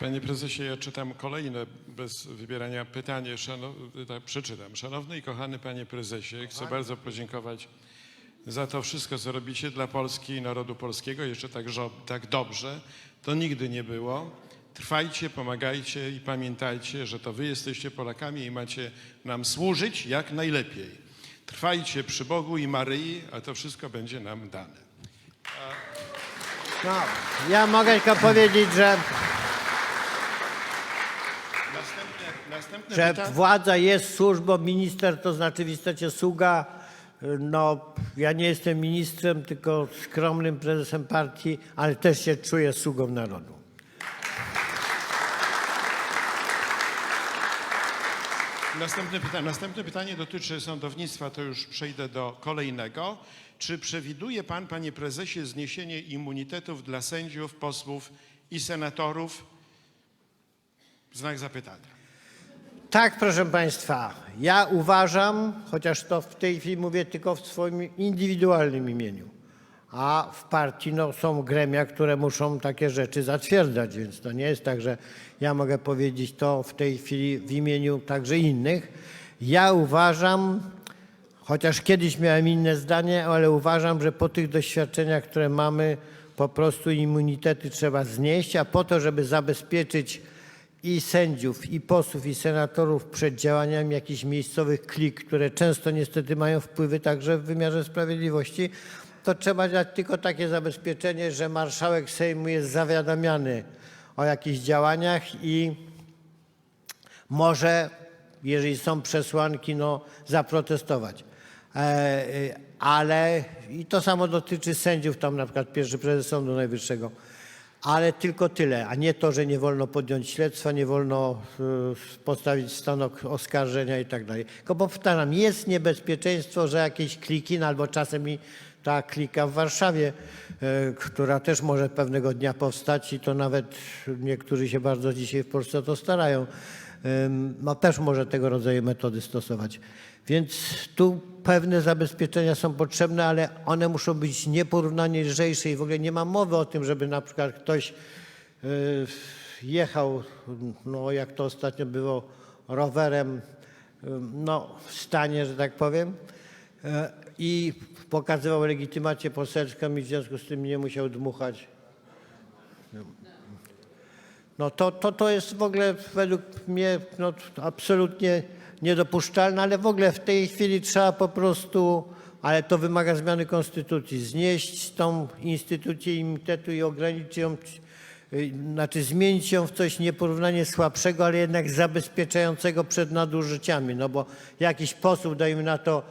Panie prezesie, ja czytam kolejne bez wybierania pytanie. Szanow... Tak, przeczytam. Szanowny i kochany panie prezesie, chcę bardzo podziękować za to wszystko, co robicie dla Polski i narodu polskiego. Jeszcze tak, tak dobrze. To nigdy nie było. Trwajcie, pomagajcie i pamiętajcie, że to wy jesteście Polakami i macie nam służyć jak najlepiej. Trwajcie przy Bogu i Maryi, a to wszystko będzie nam dane. No, ja mogę tylko powiedzieć, że, Następne, że pytanie. władza jest służbą, minister to znaczy w istocie sługa. No, ja nie jestem ministrem, tylko skromnym prezesem partii, ale też się czuję sługą narodu. Następne pytanie, następne pytanie dotyczy sądownictwa, to już przejdę do kolejnego. Czy przewiduje pan, panie prezesie, zniesienie immunitetów dla sędziów, posłów i senatorów? Znak zapytania. Tak, proszę Państwa, ja uważam, chociaż to w tej chwili mówię tylko w swoim indywidualnym imieniu, a w partii no, są gremia, które muszą takie rzeczy zatwierdzać, więc to nie jest tak, że ja mogę powiedzieć to w tej chwili w imieniu także innych. Ja uważam, chociaż kiedyś miałem inne zdanie, ale uważam, że po tych doświadczeniach, które mamy, po prostu immunitety trzeba znieść, a po to, żeby zabezpieczyć i sędziów, i posłów, i senatorów przed działaniami jakichś miejscowych klik, które często niestety mają wpływy także w wymiarze sprawiedliwości, to trzeba dać tylko takie zabezpieczenie, że marszałek Sejmu jest zawiadamiany o jakichś działaniach i może, jeżeli są przesłanki, no, zaprotestować. E, e, ale i to samo dotyczy sędziów, tam na przykład pierwszy prezes Sądu Najwyższego. Ale tylko tyle, a nie to, że nie wolno podjąć śledztwa, nie wolno e, postawić stan ok- oskarżenia i tak dalej. Tylko powtarzam, jest niebezpieczeństwo, że jakieś kliki, no albo czasem i ta klika w Warszawie, e, która też może pewnego dnia powstać i to nawet niektórzy się bardzo dzisiaj w Polsce to starają, em, no też może tego rodzaju metody stosować. Więc tu pewne zabezpieczenia są potrzebne, ale one muszą być nieporównanie lżejsze i w ogóle nie ma mowy o tym, żeby na przykład ktoś e, jechał, no jak to ostatnio było, rowerem, e, no w stanie, że tak powiem, e, i pokazywał legitymację poselską i w związku z tym nie musiał dmuchać. No to, to, to jest w ogóle według mnie no, absolutnie niedopuszczalne, ale w ogóle w tej chwili trzeba po prostu, ale to wymaga zmiany konstytucji, znieść tą instytucję immunitetu i ograniczyć ją, y, znaczy zmienić ją w coś nieporównanie słabszego, ale jednak zabezpieczającego przed nadużyciami, no bo jakiś posł, dajmy na to,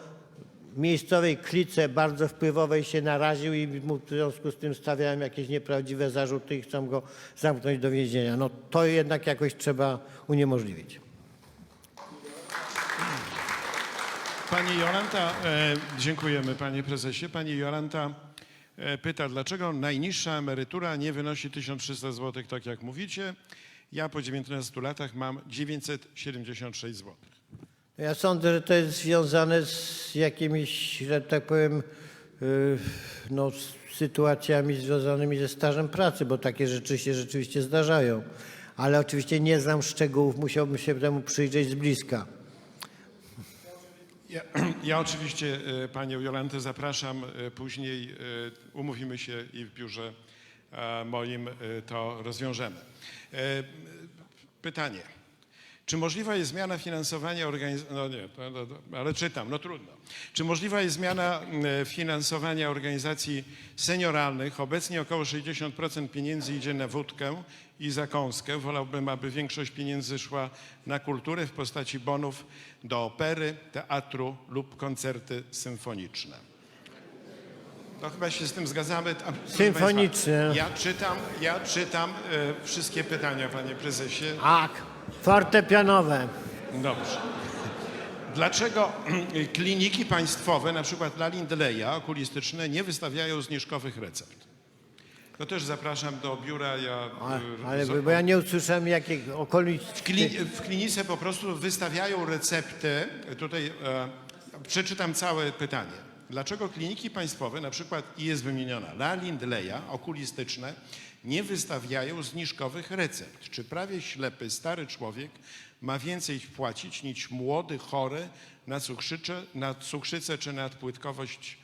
miejscowej klice bardzo wpływowej się naraził i mu w związku z tym stawiałem jakieś nieprawdziwe zarzuty i chcą go zamknąć do więzienia. No to jednak jakoś trzeba uniemożliwić. Pani Jolanta, e, dziękujemy panie prezesie. Pani Jolanta e, pyta, dlaczego najniższa emerytura nie wynosi 1300 zł, tak jak mówicie. Ja po 19 latach mam 976 zł. Ja sądzę, że to jest związane z jakimiś, że tak powiem, yy, no, sytuacjami związanymi ze stażem pracy, bo takie rzeczy się rzeczywiście zdarzają. Ale oczywiście nie znam szczegółów, musiałbym się temu przyjrzeć z bliska. Ja, ja oczywiście e, panią Jolantę zapraszam e, później, e, umówimy się i w biurze moim to rozwiążemy. Pytanie. Czy możliwa jest zmiana finansowania organizacji, no nie, to, to, to, ale czytam, no trudno. Czy możliwa jest zmiana e, finansowania organizacji senioralnych? Obecnie około 60% pieniędzy idzie na wódkę i zakąskę. Wolałbym, aby większość pieniędzy szła na kulturę w postaci bonów do opery, teatru lub koncerty symfoniczne. To chyba się z tym zgadzamy. Symfoniczne. Ja czytam, ja czytam e, wszystkie pytania, panie prezesie. Tak, fortepianowe. Dobrze. Dlaczego kliniki państwowe, na przykład dla Lindleya, okulistyczne, nie wystawiają zniżkowych recept? To też zapraszam do biura. Ja, A, y, ale bo ja nie usłyszałem jakiej okolicy. w, w klinice po prostu wystawiają recepty. Tutaj e, przeczytam całe pytanie. Dlaczego kliniki państwowe, na przykład i jest wymieniona Lalin, Leja, okulistyczne, nie wystawiają zniżkowych recept? Czy prawie ślepy, stary człowiek ma więcej wpłacić niż młody, chory na cukrzycę, na cukrzycę czy nadpłytkowość?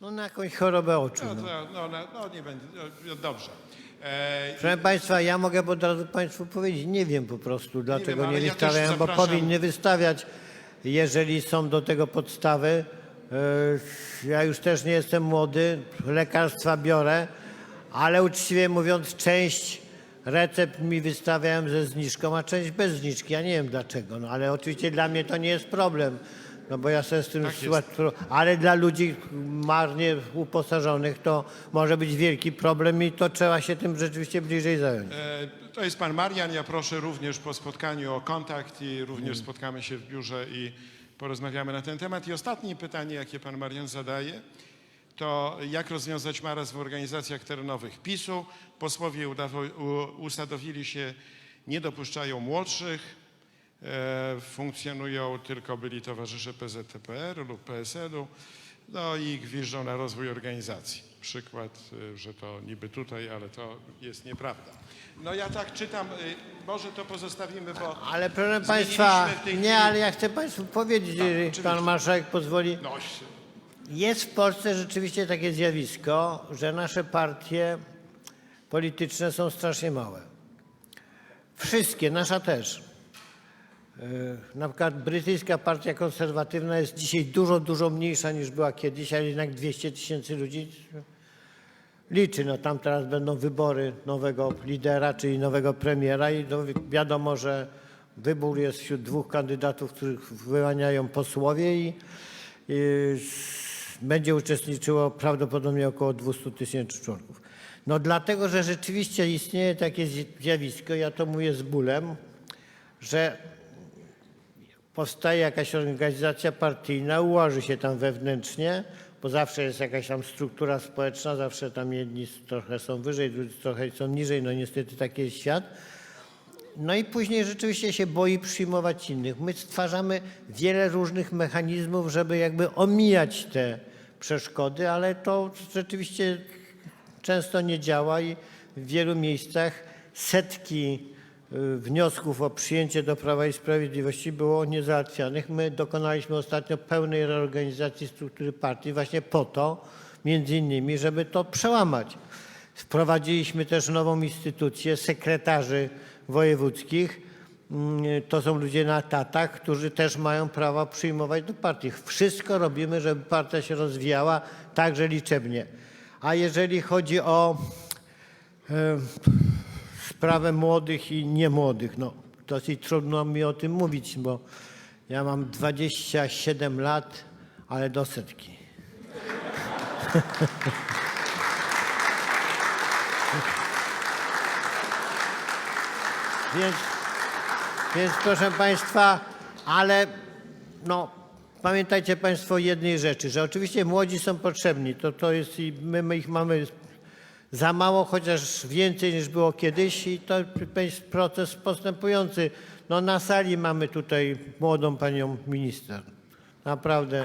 No na jakąś chorobę oczu. No, No. to, no, no, no nie będzie, no, dobrze. E, Proszę Państwa, ja mogę od razu Państwu powiedzieć, nie wiem po prostu, dlaczego nie, ale ja też wystawiają, bo zapraszam- powinny wystawiać, jeżeli są do tego podstawy. E, Ja już też nie jestem młody, lekarstwa biorę, ale uczciwie mówiąc, część recept mi wystawiają ze zniżką, a część bez zniżki. Ja nie wiem dlaczego, no ale oczywiście dla mnie to nie jest problem. No bo ja sobie z tym Tak ale dla ludzi marnie uposażonych to może być wielki problem i to trzeba się tym rzeczywiście bliżej zająć. E, To jest pan Marian. Ja proszę również po spotkaniu o kontakt i również spotkamy się w biurze i porozmawiamy na ten temat. I ostatnie pytanie, jakie pan Marian zadaje, to jak rozwiązać marazm w organizacjach terenowych PiSu? Posłowie usadowili się, nie dopuszczają młodszych, funkcjonują tylko byli towarzysze PZTPR lub PSL-u, no i gwiżdżą na rozwój organizacji. Przykład, y, że to niby tutaj, ale to jest nieprawda. No ja tak czytam, y, może to pozostawimy, bo... Ale proszę Państwa, tej chwili- nie, ale ja chcę Państwu powiedzieć, jeżeli oczywiście. Pan Marszałek pozwoli. No, Jest w Polsce rzeczywiście takie zjawisko, że nasze partie polityczne są strasznie małe. Wszystkie, nasza też. Yy, Na przykład brytyjska partia konserwatywna jest dzisiaj dużo, dużo mniejsza niż była kiedyś, ale jednak 200 tysięcy ludzi liczy. No tam teraz będą wybory nowego lidera, czyli nowego premiera i wi- wiadomo, że wybór jest wśród dwóch kandydatów, których wyłaniają posłowie i, i będzie uczestniczyło prawdopodobnie około 200 tysięcy członków. No dlatego, że rzeczywiście istnieje takie zj- zjawisko, ja to mówię z bólem, że powstaje jakaś organizacja partyjna, ułoży się tam wewnętrznie, bo zawsze jest jakaś tam struktura społeczna, zawsze tam jedni trochę są wyżej, drudzy trochę są niżej, no niestety taki jest świat. No i później rzeczywiście się boi przyjmować innych. My stwarzamy wiele różnych mechanizmów, żeby jakby omijać te przeszkody, ale to rzeczywiście często nie działa i w wielu miejscach setki wniosków o przyjęcie do Prawa i Sprawiedliwości było niezałatwianych. My dokonaliśmy ostatnio pełnej reorganizacji struktury partii właśnie po to, między innymi, żeby to przełamać. Wprowadziliśmy też nową instytucję sekretarzy wojewódzkich. Mm, To są ludzie na etatach, którzy też mają prawo przyjmować do partii. Wszystko robimy, żeby partia się rozwijała, także liczebnie. A jeżeli chodzi o e, sprawę młodych i niemłodych, no dosyć trudno mi o tym mówić, bo ja mam 27 lat, ale do setki. Więc, więc proszę Państwa, ale no, pamiętajcie Państwo jednej rzeczy, że oczywiście młodzi są potrzebni, to, to jest i my, my ich mamy za mało, chociaż więcej niż było kiedyś i to jest proces postępujący. No na sali mamy tutaj młodą panią minister. Naprawdę.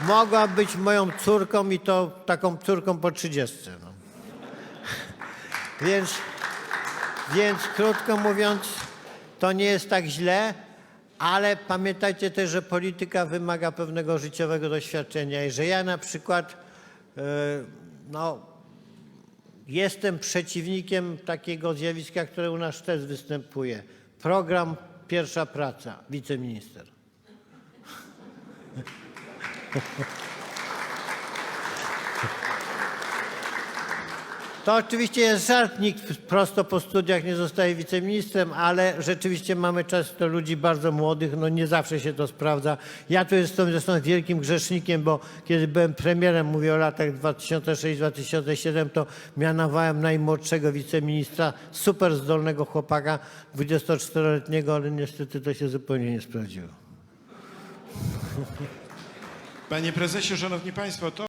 Mogła być moją córką i to taką córką po 30. No. Więc, więc krótko mówiąc, to nie jest tak źle, ale pamiętajcie też, że polityka wymaga pewnego życiowego doświadczenia i że ja na przykład e, no, jestem przeciwnikiem takiego zjawiska, które u nas też występuje. Program Pierwsza Praca, wiceminister. To oczywiście jest żart, nikt prosto po studiach nie zostaje wiceministrem, ale rzeczywiście mamy często ludzi bardzo młodych, no nie zawsze się to sprawdza. Ja tu jestem zresztą wielkim grzesznikiem, bo kiedy byłem premierem, mówię o latach 2006-2007, to mianowałem najmłodszego wiceministra, super zdolnego chłopaka, 24-letniego, ale niestety to się zupełnie nie sprawdziło. Panie prezesie, szanowni państwo, to